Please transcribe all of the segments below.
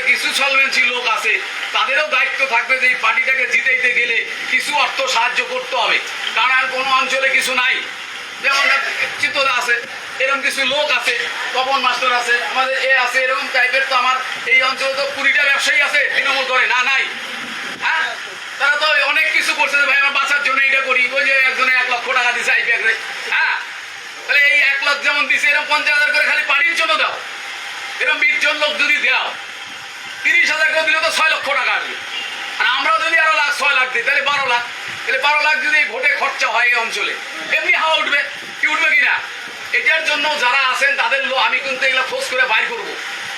কিছু সলভেন্সি লোক আছে, তাদেরও দায়িত্ব থাকবে যে এই পার্টিটাকে জিতাইতে গেলে কিছু অর্থ সাহায্য করতে হবে। কারণ আর কোনো অঞ্চলে কিছু নাই। যেমন চিত্তদা আছে এরকম কিছু লোক আছে, তপন মাস্টার আছে, আমাদের এ আছে, এরকম টাইপের তো আমার এই অঞ্চলে তো কুড়িটা ব্যবসায়ী আছে, তৃণমূল করে, না, নাই। হ্যাঁ? তারা তো অনেক কিছু করছে ভাই, আমার বাঁচার জন্য এটা করি। ওই যে একজনে এক লক্ষ টাকা দিছে আইপিএফ হ্যাঁ? তাহলে এই এক লাখ যেমন দিছে এরকম পঞ্চাশ হাজার করে খালি পার্টির জন্য দাও। এরকম বিশ জন লোক যদি দাও তিরিশ হাজার করে দিলে তো ছয় লক্ষ টাকা আসবে। আর আমরাও যদি আরও লাখ, ছয় লাখ দিই, তাহলে বারো লাখ। তাহলে বারো লাখ যদি ভোটে খরচা হয় এই অঞ্চলে, এমনি হাওয়া উঠবে। কি উঠবে কি না? এটার জন্য যারা আছেন, তাদের লোক আমি কিন্তু এগুলো খোঁজ করে বাইর করব।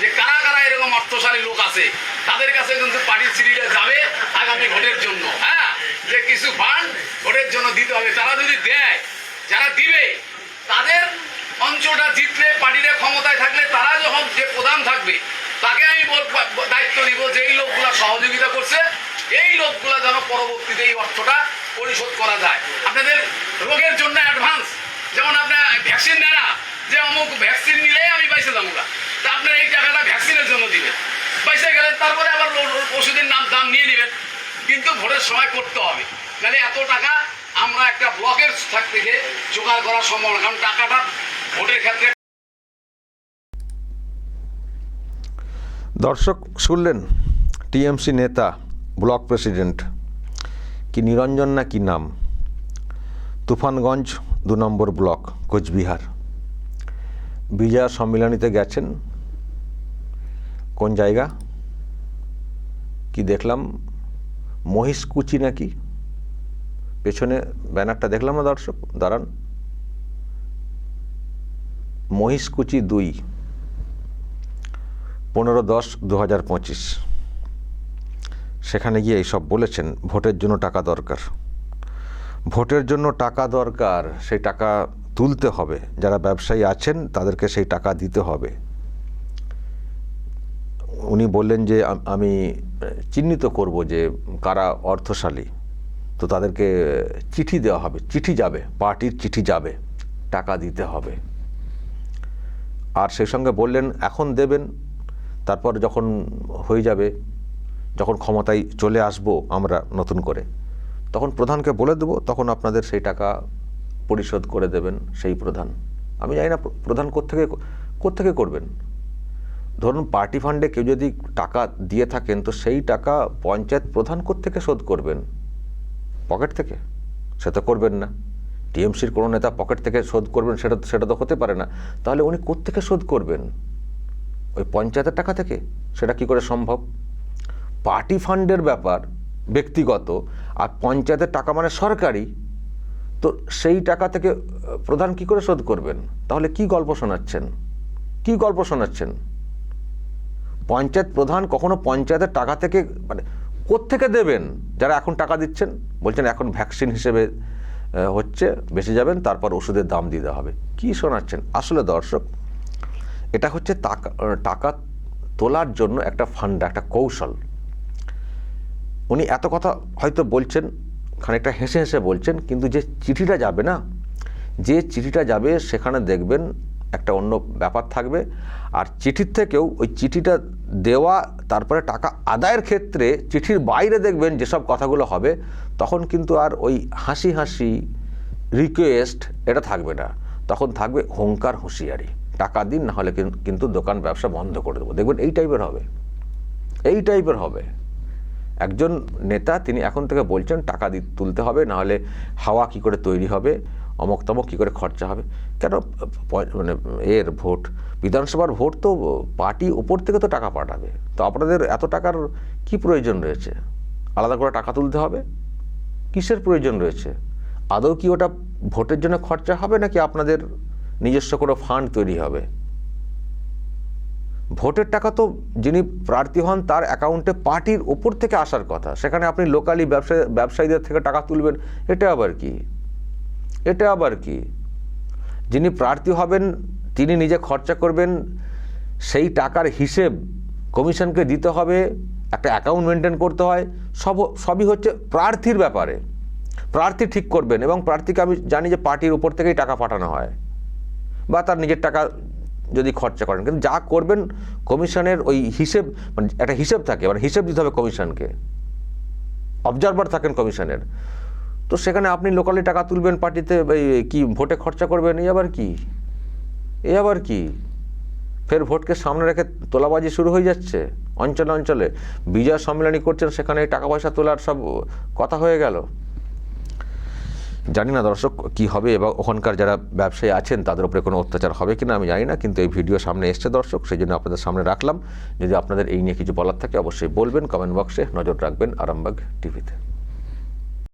যে কারা কারা এরকম অর্থশালী লোক আছে, তাদের কাছে কিন্তু পার্টির সিঁড়িটা যাবে আগামী ভোটের জন্য। হ্যাঁ? যে কিছু ফান্ড ভোটের জন্য দিতে হবে, তারা যদি দেয়, যারা দিবে, তাদের অঞ্চলটা জিতলে পার্টিতে ক্ষমতায় থাকলে তারা যখন যে প্রধান থাকবে তাকে আমি দায়িত্ব দিব যে এই লোকগুলা সহযোগিতা করছে, এই লোকগুলা যেন পরবর্তীতে এই অর্থটা পরিশোধ করা যায়। আপনাদের রোগের জন্য অ্যাডভান্স যেমন আপনার ভ্যাকসিন নেয় না, যে অমুক ভ্যাকসিন নিলে আমি পাইছে যাব না। তা আপনার এই টাকাটা ভ্যাকসিনের জন্য দিবেন। পয়সা গেলেন তারপরে আবার ওষুধের নাম দাম নিয়ে নেবেন। কিন্তু ভোটের সময় করতে হবে। নাহলে এত টাকা আমরা একটা ব্লকের থাক থেকে জোগাড় করা সম্ভব কারণ টাকাটা ভোটের ক্ষেত্রে দর্শক, শুনলেন টিএমসি নেতা, ব্লক প্রেসিডেন্ট, কি নিরঞ্জন না কি নাম? তুফানগঞ্জ দু নম্বর ব্লক, কোচবিহার। বিজয়া সম্মিলনীতে গেছেন। কোন জায়গা? কি দেখলাম? মহিষকুচি নাকি? পেছনে ব্যানারটা দেখলাম না দর্শক? দাঁড়ান। মহিষকুচি দুই। পনেরো দশ দু হাজার পঁচিশ। সেখানে গিয়ে এইসব বলেছেন, ভোটের জন্য টাকা দরকার। ভোটের জন্য টাকা দরকার, সেই টাকা তুলতে হবে। যারা ব্যবসায়ী আছেন, তাদেরকে সেই টাকা দিতে হবে। উনি বললেন যে আমি চিহ্নিত করব যে, কারা অর্থশালী, তো তাদেরকে চিঠি দেওয়া হবে। চিঠি যাবে, পার্টির চিঠি যাবে, টাকা দিতে হবে। আর সেই সঙ্গে বললেন, এখন দেবেন তারপর যখন হয়ে যাবে, যখন ক্ষমতায় চলে আসব আমরা নতুন করে, তখন প্রধানকে বলে দেবো, তখন আপনাদের সেই টাকা পরিশোধ করে দেবেন সেই প্রধান। আমি জানি না প্রধান কোত্থেকে কোত্থেকে করবেন? ধরুন পার্টি ফান্ডে কেউ যদি টাকা দিয়ে থাকেন, তো সেই টাকা পঞ্চায়েত প্রধান কোত্থেকে শোধ করবেন? পকেট থেকে? সে তো করবেন না। টিএমসির কোনো নেতা পকেট থেকে শোধ করবেন, সেটা সেটা তো হতে পারে না। তাহলে উনি কোত্থেকে শোধ করবেন? ওই পঞ্চায়েতের টাকা থেকে? সেটা কি করে সম্ভব? পার্টি ফান্ডের ব্যাপার, ব্যক্তিগত, আর পঞ্চায়েতের টাকা মানে সরকারি, তো সেই টাকা থেকে প্রধান কি করে শোধ করবেন? তাহলে কি গল্প শোনাচ্ছেন? কি গল্প শোনাচ্ছেন? পঞ্চায়েত প্রধান কখনো পঞ্চায়েতের টাকা থেকে মানে কোত্থেকে দেবেন? যারা এখন টাকা দিচ্ছেন, বলছেন এখন ভ্যাকসিন হিসেবে হচ্ছে, বেঁচে যাবেন, তারপর ওষুধের দাম দিতে হবে। কি শোনাচ্ছেন? আসলে দর্শক এটা হচ্ছে টাকা টাকা তোলার জন্য একটা ফান্ড একটা কৌশল। উনি এত কথা হয়তো বলছেন, খানিকটা হেসে হেসে বলছেন, কিন্তু যে চিঠিটা যাবে না, যে চিঠিটা যাবে সেখানে দেখবেন একটা অন্য ব্যাপার থাকবে। আর চিঠির থেকেও ওই চিঠিটা দেওয়া, তারপরে টাকা আদায়ের ক্ষেত্রে চিঠির বাইরে দেখবেন যেসব কথাগুলো হবে, তখন কিন্তু আর ওই হাসি হাসি রিকোয়েস্ট এটা থাকবে না। তখন থাকবে হুঙ্কার হুঁশিয়ারি। টাকা দিন, না হলে কিন্তু দোকান ব্যবসা বন্ধ করে দেবো। দেখবেন এই টাইপের হবে। এই টাইপের হবে। একজন নেতা, তিনি এখন থেকে বলছেন, টাকা দি, তুলতে হবে, না হলে হাওয়া কি করে তৈরি হবে, অমক তমক কী করে খরচা হবে? কেন মানে এর ভোট? বিধানসভার ভোট তো পার্টি উপর থেকে তো টাকা পাঠাবে। তো আপনাদের এত টাকার কি প্রয়োজন রয়েছে? আলাদা করে টাকা তুলতে হবে? কিসের প্রয়োজন রয়েছে? আদৌ কি ওটা ভোটের জন্য খরচা হবে, নাকি আপনাদের নিজস্ব কোনো ফান্ড তৈরি হবে। ভোটের টাকা তো যিনি প্রার্থী হন, তার অ্যাকাউন্টে পার্টির ওপর থেকে আসার কথা। সেখানে আপনি লোকালি ব্যবসা, ব্যবসায়ীদের থেকে টাকা তুলবেন, এটা আবার কি? এটা আবার কি? যিনি প্রার্থী হবেন, তিনি নিজে খরচা করবেন, সেই টাকার হিসেব কমিশনকে দিতে হবে, একটা অ্যাকাউন্ট মেনটেন করতে হয়, সব, সবই হচ্ছে প্রার্থীর ব্যাপারে। প্রার্থী ঠিক করবেন এবং প্রার্থীকে আমি জানি যে পার্টির উপর থেকেই টাকা পাঠানো হয়। বা তার নিজের টাকা যদি খরচা করেন। কিন্তু যা করবেন কমিশনের ওই হিসেব মানে একটা হিসেব থাকে মানে হিসেব দিতে হবে কমিশনকে। অবজারভার থাকেন কমিশনের। তো সেখানে আপনি লোকালি টাকা তুলবেন পার্টিতে কি ভোটে খরচা করবেন, এই আবার কি? এই আবার কি? ফের ভোটকে সামনে রেখে তোলাবাজি শুরু হয়ে যাচ্ছে অঞ্চলে অঞ্চলে। বিজয় সম্মেলনী করছেন, সেখানে টাকা পয়সা তোলার সব কথা হয়ে গেল। জানি না দর্শক কি হবে এবং ওখানকার যারা ব্যবসায়ী আছেন, তাদের উপরে কোনো অত্যাচার হবে কিনা আমি জানি না, কিন্তু এই ভিডিও সামনে এসছে দর্শক সেই জন্য আপনাদের সামনে রাখলাম। যদি আপনাদের এই নিয়ে কিছু বলার থাকে, অবশ্যই বলবেন কমেন্ট বক্সে নজর রাখবেন আরামবাগ টিভিতে